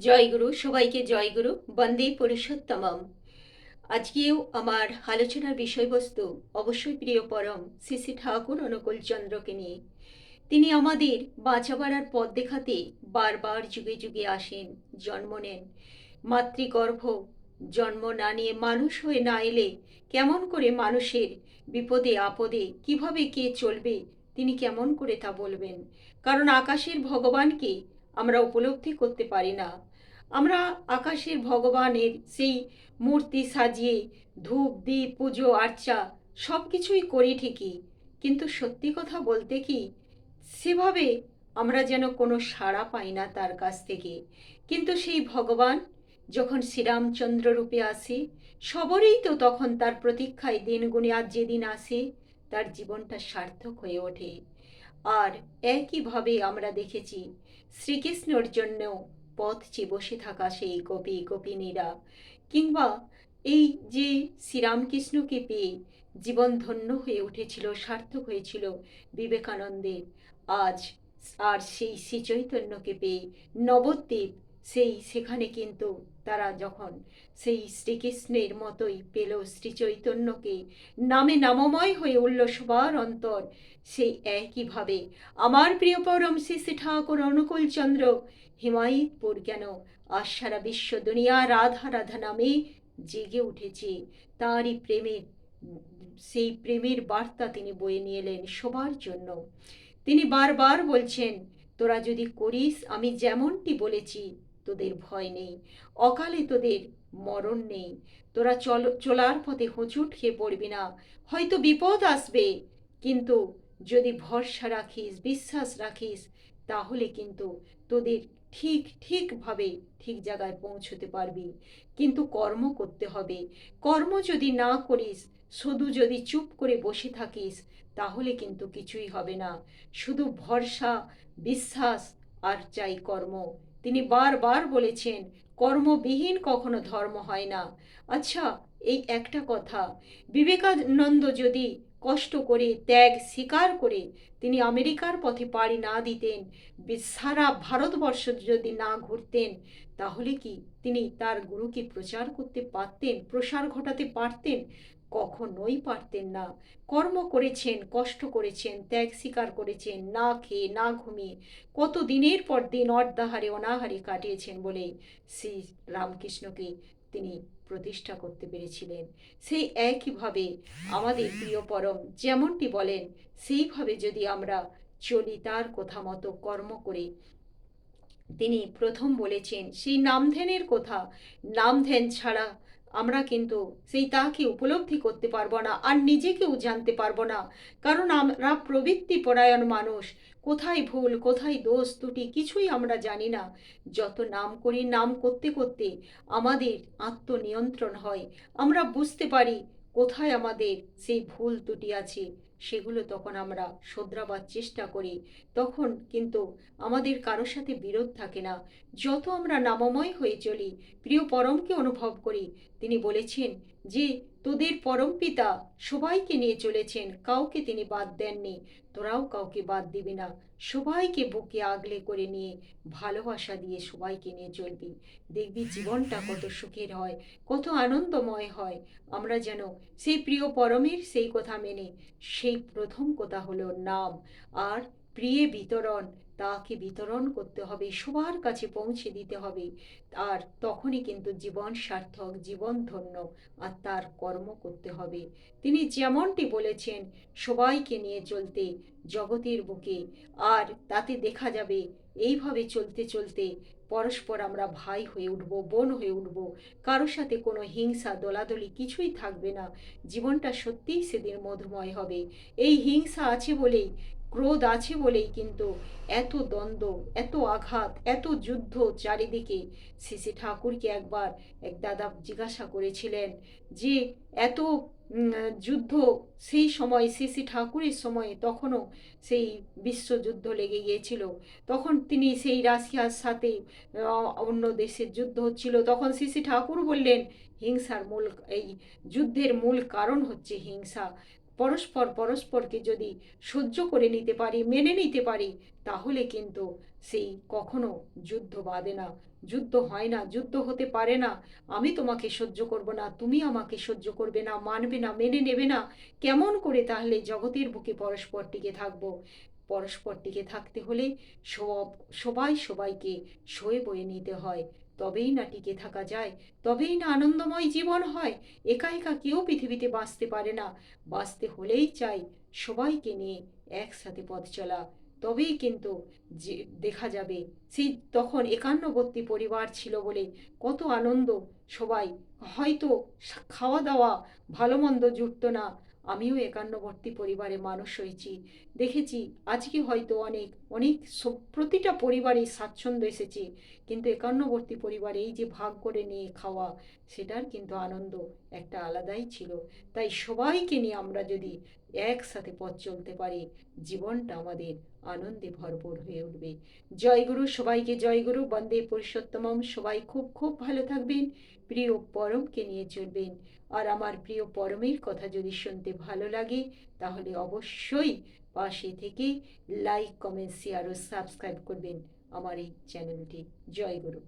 জয়গুরু, সবাইকে জয়গুরু, বন্দে পুরুষোত্তমম। আজকেও আমার আলোচনার বিষয়বস্তু অবশ্যই প্রিয় পরম শ্রী শ্রী ঠাকুর অনুকূল চন্দ্রকে নিয়ে। তিনি আমাদের বাঁচাবার আর পথ দেখাতে বারবার যুগে যুগে আসেন, জন্ম নেন। মাতৃগর্ভ, জন্ম না নিয়ে মানুষ হয়ে না এলে কেমন করে মানুষের বিপদে, আপদে কীভাবে কে চলবে, তিনি কেমন করে তা বলবেন? কারণ আকাশের ভগবানকে আমরা উপলব্ধি করতে পারি না। আমরা আকাশের ভগবানের সেই মূর্তি সাজিয়ে, ধূপ দ্বীপ পুজো, আর্চা সব কিছুই করি ঠিকই। কিন্তু সত্যি কথা বলতে কি, সেভাবে আমরা যেন কোনো সাড়া পাই না তার কাছ থেকে। কিন্তু সেই ভগবান যখন শ্রীরামচন্দ্র রূপে আসে, সবরই তো তখন তার প্রতীক্ষায় দিনগুণে আজ যেদিন আসে, তার জীবনটা সার্থক হয়ে ওঠে। আর একইভাবে আমরা দেখেছি শ্রীকৃষ্ণর জন্য পথ চেয়ে বসে থাকা সেই গোপী গোপিনীরা কিংবা এই যে শ্রীরামকৃষ্ণকে পেয়ে জীবন ধন্য হয়ে উঠেছিল, সার্থক হয়েছিল বিবেকানন্দের, আজ আর সেই শ্রীচৈতন্যকে পেয়ে নবদ্বীপ সেই সেখানে কিন্তু তারা যখন সেই শ্রীকৃষ্ণের মতোই পেল শ্রীচৈতন্যকে, নামে নামময় হয়ে উঠল সবার অন্তর সেই একইভাবে আমার প্রিয় পরম শ্রী ঠাকুর অনুকূল চন্দ্র, হিমায়তপুর কেন আর সারা বিশ্ব দুনিয়া রাধা রাধা নামে জেগে উঠেছে। তারই প্রেমের, সেই প্রেমের বার্তা তিনি বয়ে নিয়ে এলেন সবার জন্য। তিনি বারবার বলছেন, তোরা যদি করিস, আমি যেমনটি বলেছি তোদের ভয় নেই, অকালে তোদের মরণ নেই। তোরা চল, চলার পথে হোঁচট খেয়ে পড়বি না। হয়তো বিপদ আসবে, কিন্তু যদি ভরসা রাখিস, বিশ্বাস রাখিস, তাহলে কিন্তু তোদের ঠিক, ঠিকভাবে ঠিক জায়গায় পৌঁছতে পারবি। কিন্তু কর্ম করতে হবে। কর্ম যদি না করিস, শুধু যদি চুপ করে বসে থাকিস, তাহলে কিন্তু কিছুই হবে না। শুধু ভরসা, বিশ্বাস আর চাই কর্ম। তিনি বারবার বলেছেন, কর্মবিহীন কখনো ধর্ম হয় না। আচ্ছা এই একটা কথা। বিবেকানন্দ যদি কষ্ট করে ত্যাগ স্বীকার করে তিনি আমেরিকার পথে পাড়ি না দিতেন, সারা ভারতবর্ষ যদি না ঘুরতেন, তাহলে কি তিনি তার গুরুকে প্রচার করতে পারতেন, প্রসার ঘটাতে পারতেন? কখনোই পারতেন না। কর্ম করেছেন, কষ্ট করেছেন, ত্যাগ স্বীকার করেছেন, না খেয়ে, না ঘুমিয়ে। কত দিনের পর দিন অর্ধাহারে, অনাহারে কাটিয়েছেন বলে শ্রী রামকৃষ্ণকে তিনি প্রতিষ্ঠা করতে পেরেছিলেন। সেই একইভাবে আমাদের প্রিয় পরম যেমনটি বলেন, সেইভাবে যদি আমরা চলি তার কথা মতো কর্ম করে, তিনি প্রথম বলেছেন, সেই নামধ্যানের কথা নামধ্যান ছাড়া আমরা কিন্তু সেই তাকে উপলব্ধি করতে পারব না আর নিজেকেও জানতে পারব না। কারণ আমরা প্রবৃত্তি পরায়ণ মানুষ। কোথায় ভুল, কোথায় দোষ, ত্রুটি কিছুই আমরা জানি না। যত নাম করি, নাম করতে করতে আমাদের আত্মনিয়ন্ত্রণ হয়। আমরা বুঝতে পারি কোথায় আমাদের সেই ভুল ত্রুটি আছে, সেগুলো তখন আমরা শোধরাবার চেষ্টা করি। তখন কিন্তু আমাদের কারোর সাথে বিরোধ থাকে না। যত আমরা নামময় হয়ে চলি, প্রিয় পরমকে অনুভব করি, তিনি বলেছেন যে তোদের পরম পিতা সবাইকে নিয়ে চলেছেন, কাউকে তিনি বাদ দেননি। তোরাও কাউকে বাদ দিবি না। সবাইকে বুকে আগলে করে নিয়ে ভালোবাসা দিয়ে সবাইকে নিয়ে চলবি। দেখবি জীবনটা কত সুখের হয়, কত আনন্দময় হয়। আমরা যেন সেই প্রিয় পরমের সেই কথা মেনে, সেই প্রথম কথা হলো নাম। আর প্রিয় বিতরণ, তাকে বিতরণ করতে হবে, সবার কাছে পৌঁছে দিতে হবে। আর তখনই কিন্তু জীবন সার্থক, জীবন ধন্য আর তার কর্ম করতে হবে। তিনি যেমনটি বলেছেন, সবাইকে নিয়ে চলতে জগতের বুকে, আর তাতে দেখা যাবে, এইভাবে চলতে চলতে পরস্পর আমরা ভাই হয়ে উঠব, বোন হয়ে উঠব। কারোর সাথে কোনো হিংসা, দলাদলি কিছুই থাকবে না। জীবনটা সত্যিই সেদিন মধুময় হবে। এই হিংসা আছে বলেই ক্রোধ আছে বলেই কিন্তু এত দ্বন্দ্ব, এত আঘাত, এত যুদ্ধ চারিদিকে শ্রী ঠাকুরকে একবার এক দাদা জিজ্ঞাসা করেছিলেন যে এত যুদ্ধ সেই সময় শ্রী শ্রী ঠাকুরের সময়ে তখনও সেই বিশ্বযুদ্ধ লেগে গিয়েছিল। তখন তিনি সেই রাশিয়ার সাথে অন্য দেশের যুদ্ধ হচ্ছিল। তখন শ্রী শ্রী ঠাকুর বললেন, হিংসার মূল, এই যুদ্ধের মূল কারণ হচ্ছে হিংসা। পরস্পর পরস্পরকে যদি সহ্য করে নিতে পারি, মেনে নিতে পারি, তাহলে কিন্তু সেই কখনো যুদ্ধ বাঁধে না, যুদ্ধ হয় না, যুদ্ধ হতে পারে না। আমি তোমাকে সহ্য করব না, তুমি আমাকে সহ্য করবে না, মানবে না, মেনে নেবে না। কেমন করে তাহলে জগতের বুকে পরস্পর টিকে থাকব? পরস্পর টিকে থাকতে হলে সব, সবাই সবাইকে সয়ে বয়ে নিতে হয়। তবেই না টিকে থাকা যায়, তবেই না আনন্দময় জীবন হয়। একা একা কেউ পৃথিবীতে বাঁচতে পারে না। বাঁচতে হলেই চাই সবাইকে নিয়ে একসাথে পথ চলা। তবেই কিন্তু যে, দেখা যাবে সেই তখন একান্নবর্তী পরিবার ছিল বলে কত আনন্দ সবাই। হয়তো খাওয়া দাওয়া ভালো মন্দ জুটতো না। আমিও একান্নবর্তী পরিবারে মানুষ হয়েছি। দেখেছি আজকে হয়তো অনেক অনেক প্রতিটা পরিবারে স্বাচ্ছন্দ্য এসেছে। কিন্তু একান্নবর্তী পরিবারে এই যে ভাগ করে নিয়ে খাওয়া, সেটার কিন্তু আনন্দ একটা আলাদাই ছিল। তাই সবাইকে নিয়ে আমরা যদি একসাথে পথ চলতে পারি, জীবনটা আমাদের আনন্দে ভরপুর হয়ে উঠবে। জয়গুরু সবাইকে জয়গুরু বন্দে পুরুষোত্তমম। সবাই খুব খুব ভালো থাকবেন। প্রিয় পরমকে নিয়ে চলবেন। আর আমার প্রিয় পরমের কথা যদি শুনতে ভালো লাগে, তাহলে অবশ্যই পাশে থেকে লাইক, কমেন্ট শেয়ার ও সাবস্ক্রাইব করবেন আমার এই চ্যানেলটি। জয় গুরু।